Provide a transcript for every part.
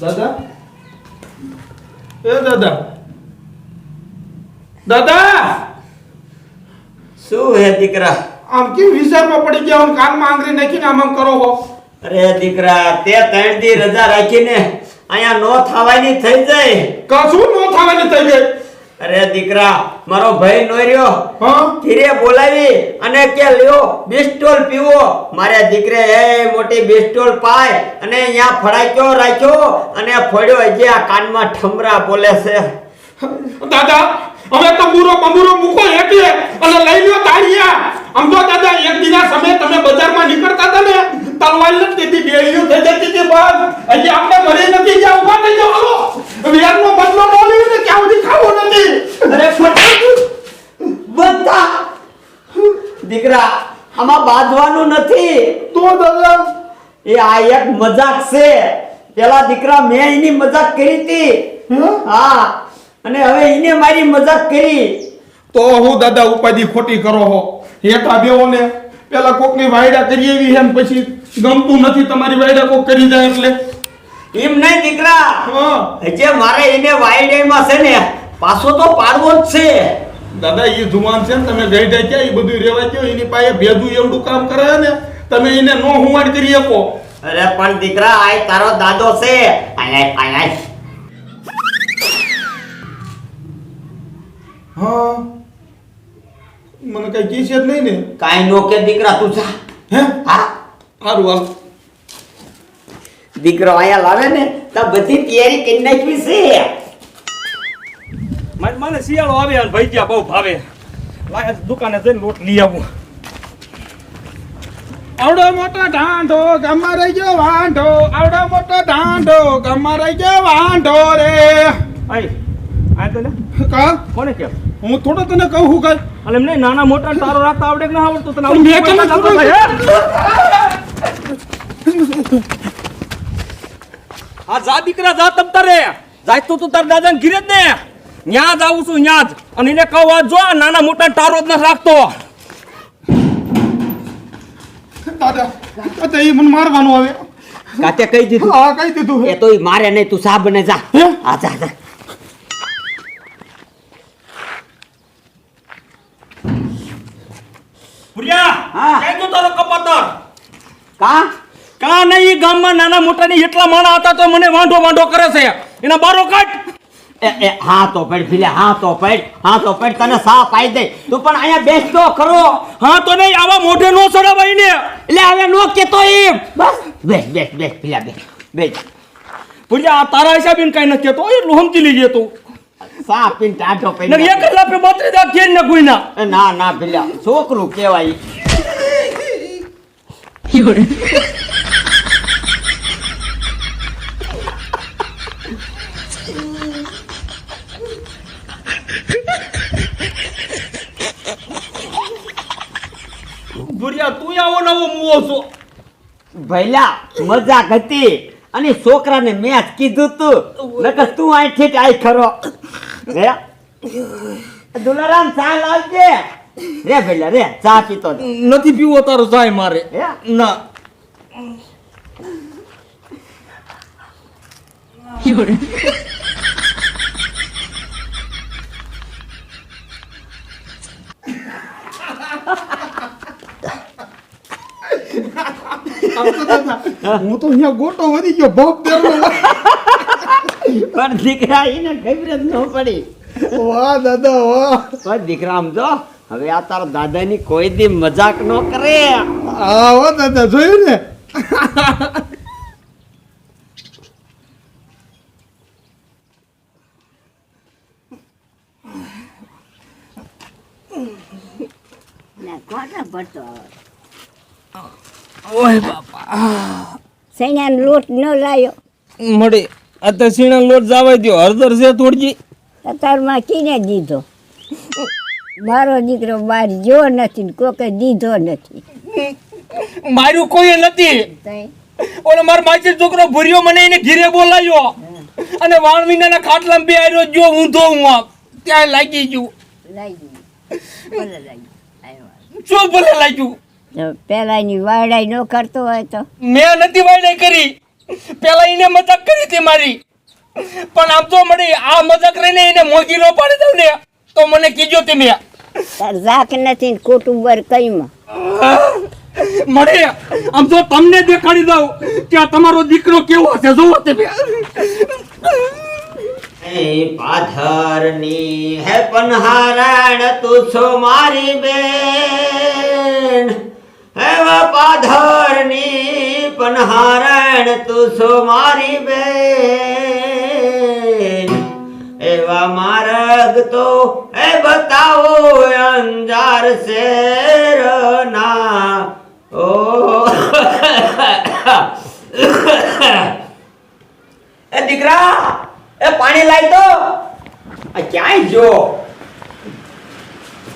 દાદા? એ દાદા. દાદા! શું હે દીકરા? આમ કેમ વિચારમાં પડી ગયા આમ કાનમાં આંગળી નાખીને આમ આમ કરો હો? અરે દીકરા તે ત્રણ દી રજા રાખીને અહીંયા નો થવાની થઈ જાય. કશું નો થવાની થઈ ગઈ અરે દીકરા મારો ભાઈ નો રહ્યો. હા? ધીરે બોલાવી અને કે લ્યો બિસ્ટોલ પીવો. મારે દીકરે એ મોટી બિસ્ટોલ પાય અને અહીંયા ફડાક્યો રાખ્યો અને ફોડ્યો હજી આ કાનમાં ઠમરા બોલે છે. દાદા હવે તંબુરો બમુરો મૂકો એટલે અને લઈ લ્યો તાળિયા. આમ તો દાદા એક દિના સમય તમે બજારમાં નીકળતા હતા ને તલવાર નથી હતી બેળીઓ થઈ જતી હતી બસ. હજી આપણે મરી નથી ગયા ઊભા થઈ જાઓ. હાલો વેરનો બદલો ન લેવું ને ત્યાં સુધી ખાવું નથી અરે બધા. દીકરા આમાં બાંધવાનું નથી. તો દાદા એ આ એક મજાક છે. પેલા દીકરા મેં એની મજાક કરી હતી. હે? હા. અને હવે એને મારી મજાક કરી. તો હું દાદા ઉપાધિ ખોટી કરો હો? હેઠા બેવો ને. પેલા કોકની વાયડા કરી એવી છે પછી ગમતું નથી તમારી વાયડા કોક કરી જાય એટલે. એમ નહીં દીકરા. હજે મારે એને વાયડામાં છે ને પાછો તો પાડવો જ છે. દાદા એ જુવાન છે ને તમે ગઈ ક્યાં એ બધું રેવા ગયો એની પાસે ભેદું એવડું કામ કરે ને તમે એને નો હુવાડ કરી શકો. અરે પણ દીકરા આ તારો દાદો છે. આય આય આય આય. હા. મને કઈ કી છે નહીં ને. કઈ નો કે દીકરા તું જા. હે? હા. સારું હાલ. દીકરો અહીંયા લાવે ને તો બધી તૈયારી કરી નાખવી છે. મારે મને શિયાળો આવે અને ભજીયા બહુ ભાવે. લાગે દુકાને જઈને લોટ લઈ આવું. આવડો મોટો ઢાંઢો ગામમાં રહી ગયો વાંઢો. આવડો મોટો ઢાંઢો ગામમાં રહી ગયો વાંઢો રે. આઈ આ તો ને કા? કોને કે? હું થોડો તને કહું હું કઈ? અલે એમને નાના મોટા તારો રાખતા આવડે કે ના આવડતો તને? મેં આવડતું તને થોડું- હે? જા દીકરા જા તમ તારે. જાય તો તું તાર દાદાને ઘીરે જ ને. ન્યા જ આવું છું ન્યા અને એને કહું આ જો નાના મોટા ટારો જ ન રાખતો. દાદા તો એ મને મારવાનું આવે. કાતે કહી દીધું? હા કહી દીધું એ તો એ મારે નહીં તું સાબ ને જા. આ જા જા. પ્રિયા હા. કઈ તું તારો કપાતર? કા? કા નહીં ગામમાં નાના મોટાની એટલા માણા હતા તો મને વાંઢો વાંઢો કરે છે. એના બારો કાઢ. હા તો પડ ભીલે હા તો પડ હા તો પડ તને સા પાઈ દે. તું પણ અહીંયા બેસતો ખરો. હા તો નહીં આવા મોઢે નો ચડાવાય ને એટલે હવે નો કેતો એમ. બસ. બેસ બેસ બેસ ભીલા બેસ બેસ. ભુરિયા આ તારા હિસાબે કઈ નથી કેતો. એટલું સમજી લીજે તું. સા પીન ટાઢો ને એક એક પે બત્રી દાંત ઘેર ને કોઈ ના ના ના ભીલા. છોકરું કહેવાય ભુરિયા તું આવો છો. ભઈલા મજાક હતી અને છોકરાને મેં કીધું તું. નકર તું જ આઈ ખરો. રે. દુલારામ ચા લાવજે રે ભૈલા રે ચા પીતો નથી પીવો તારો સાય મારે. હે ના. હું તો અહીંયા ગોટો વધી ગયો ભોગ દેવો પણ દીકરા એને ખબર જ ન પડી. વાહ દાદા વાહ. પણ દીકરા આમ જો હવે આ તારા દાદાની કોઈ દી મજાક ન કરે. હા હો દાદા જોયું ને? ના કોટા પડતો ઓય બાપા. સૈયાનો લોટ ન લાયો. મડે આ તો સીણા લોટ જાવાય દો હરદર છે થોડી કતારમાં કીને દીધો. મારો દીકરો બહાર જો નથી કોકે દીધો નથી. માર્યું કોઈ નથી. ઓલો માર માસી છોકરો ભૂર્યો મને એને ઘીરે બોલાયો અને વાણ વિનાના ખાટલામાં બે આવ્યો જો ઊંધો હું આપ ત્યાં લાગી ગયું. લાગી ભલે લાગ્યું. શું ભલે લાગ્યું? પેલાની વાડાઈ ન કરતો હોય તો? મેં નથી વાડાઈ કરી. પેલા એને મજાક કરી હતી મારી. પણ આમ તો મને આ મજાક રહીને એને મોગી નો પાડી દઉં ને તો મને કીજો તમે. તાર ઝાક નથી કુટુંબર કઈમાં. મળે આમ તો તમને દેખાડી દઉં કે આ તમારો દીકરો કેવો છે જોવો તમે. હે પાથરની હે પનહારણ તું છો મારી બેન હે વા પનહારણ તું છો મારી બેન. એવા માર્ગ તો એ બતાવો અંજાર શેરના. ઓ. એ દીકરા, એ પાણી લાવી તો ક્યાંય જો?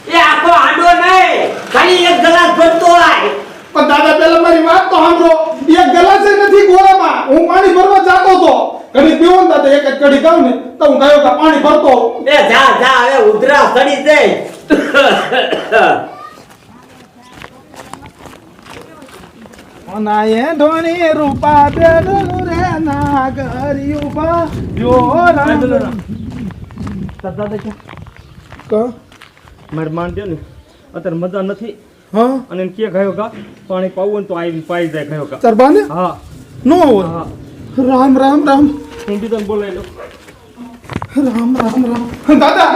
એ આખો આંડો નહીં. ખાલી એક ગ્લાસ ભરતો આય પણ દાદા, પેલા મારી વાત તો સાંભળો. એક ગલાસ નથી ગોળામાં. હું પાણી ભરવા જાતો તો ઘડી પીવો ને તો એક જ કડી ખાવ ને તો હું ગયો કે પાણી ભરતો. એ જા જા હવે ઉધરા સડી દે. અનાયે ધોની રૂપા બેડલું રે નાગરી ઊભા. જો રામ. ક? મારે માન દે ને અત્યારે મજા નથી. હા? અને કે ગયો કા? પાણી પાવું તો આવી પાઈ જાય ગયો ગા સરબાને હા. નો હોય? હા. રામ રામ રામ. હું બીજાને બોલાવી લો રામ રામ રામ. દાદા.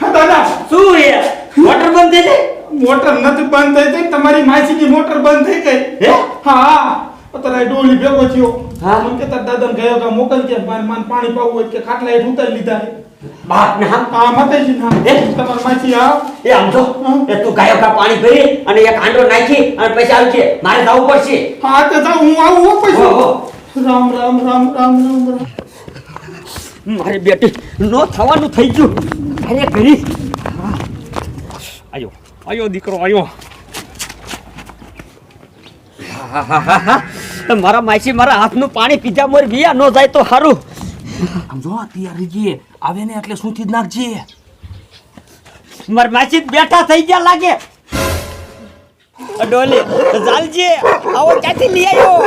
હા દાદા. શું હે મોટર બંધ થઈ મોટર નથી બંધ થઈ ગઈ. તમારી માસીની મોટર બંધ થઈ ગઈ. હે? હા. અત્યારે ડોલી ભેગો થયો. હા. મને કે તાર દાદાને ગયો કે મોકલ કે મારે માન પાણી પાવું હોય કે ખાટલા હેઠ ઉતારી લીધા છે. બાપ ના હા માતાજી ના એ તમાર માસી આ એ આમ એ તું ગાયો કા પાણી ભરી અને એક આંડો નાખી અને પછી આવજે મારે જવું પડશે. હા તો જાઉં હું આવું હો હો, પછી રામ રામ રામ રામ રામ રામ. મારી બેટી નો થવાનું થઈ ગયું. અરે કરી આયો આયો દીકરો આયો. મારા માસી મારા હાથનું પાણી પીધા મોર વિયા ન જાય તો સારું આમ જો તૈયાર રહીજે આવે ને એટલે સુથી જ નાખજે. મારા માસી બેઠા થઈ ગયા લાગે. ડોલે ચાલજે આવો ક્યાંથી લઈ આવ્યો?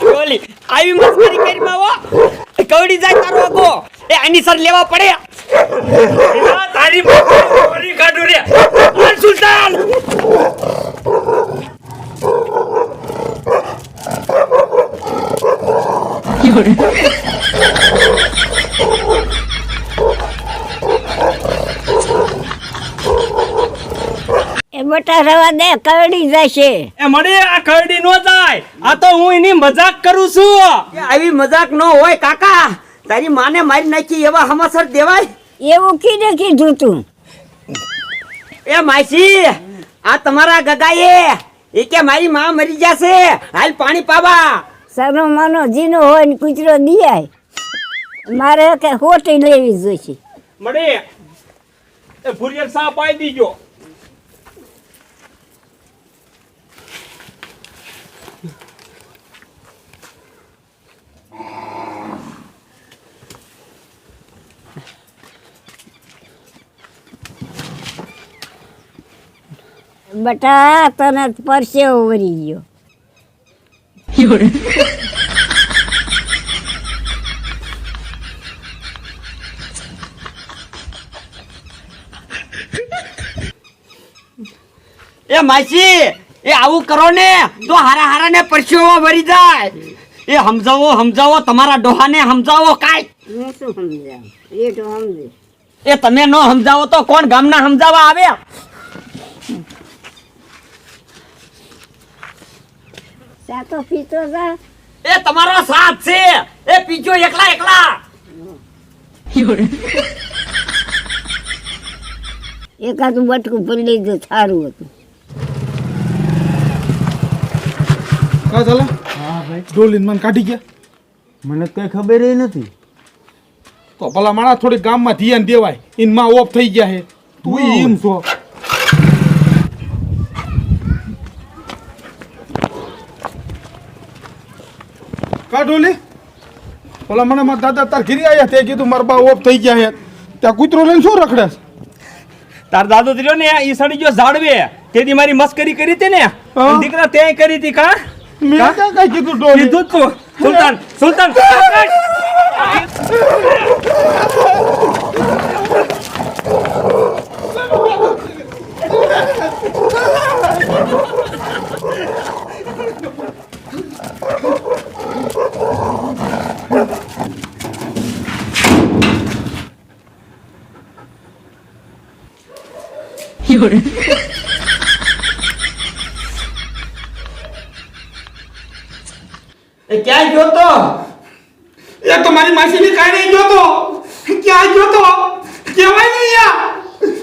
ડોલી આવી મસ્કરી કરી માવો. કવડી જાય તારો આગો. એ આની સર લેવા પડે. તારી મારી કાઢો રે. હાલ સુલતાન. એ બટા રવા દે કરડી જશે. એ મળે આ કરડી નો જાય. આ તો હું એની મજાક કરું છું. એ આવી મજાક ન હોય કાકા. તારી માને મારી નાખી એવા હમાસર દેવાય? એવું કીધે કીધું તું. એ માસી આ તમારા ગગાએ. એ કે મારી માં મરી જશે. હાલ પાણી પાવા. સરનો માનો જીનો હોય ને કૂતરો દિયાય. મારે કે હોટી લેવી જોઈશે. મળે. એ ભુરિયર સા પાઈ દીજો. બટા તને પરસેવો વરી ગયો એ માસી એ આવું કરો ને તો હારા હારા ને પરસેવો ભરી જાય. એ સમજાવો સમજાવો તમારા ડોહાને સમજાવો કાંઈ. હું શું સમજાવ? એ તો સમજે. એ તમે ન સમજાવો તો કોણ ગામના સમજાવવા સાતો પીતો જા. એ તમારો સાથ છે. એ પીજો એકલા એકલા. એકાદું બટકું ભરી લીધું સારું હતું. કા ચાલે? હા ભાઈ. ડોલીન મને કાઢી ગયા. મને કઈ ખબર નથી. તો ભલા માણા થોડી ગામમાં ધ્યાન દેવાય. ઇનમાં ઓફ થઈ ગયા હે. તું એમ છો. કા ડોલી ભલા મને મારા દાદા તાર ઘીરી આવ્યા તે કીધું મારા બા ઓફ થઈ ગયા હે. ત્યાં કૂતરો લઈને શું રખડે છે? તાર દાદો થયો ને એ સડી ગયો ઝાડવે. તેદી મારી મસ્કરી કરી હતી ને? દીકરા તે કરી હતી કા? મેં ક્યાં કઈ કીધું ડોલી કીધું તું. સુલતાન સુલતાન. એ ક્યાંય જોતો એ તો મારી માસીની કારણે નહીં જોતો ક્યાં જોતો કહેવાય નહીં યાર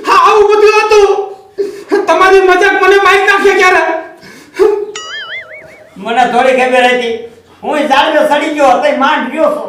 હા આવું બધું હતું તમારી મજાક મને મારી નાખે ક્યારે મને થોડી ખબર હતી. હું ઝાડનો સડી ગયો હતો માંડ ગયો છો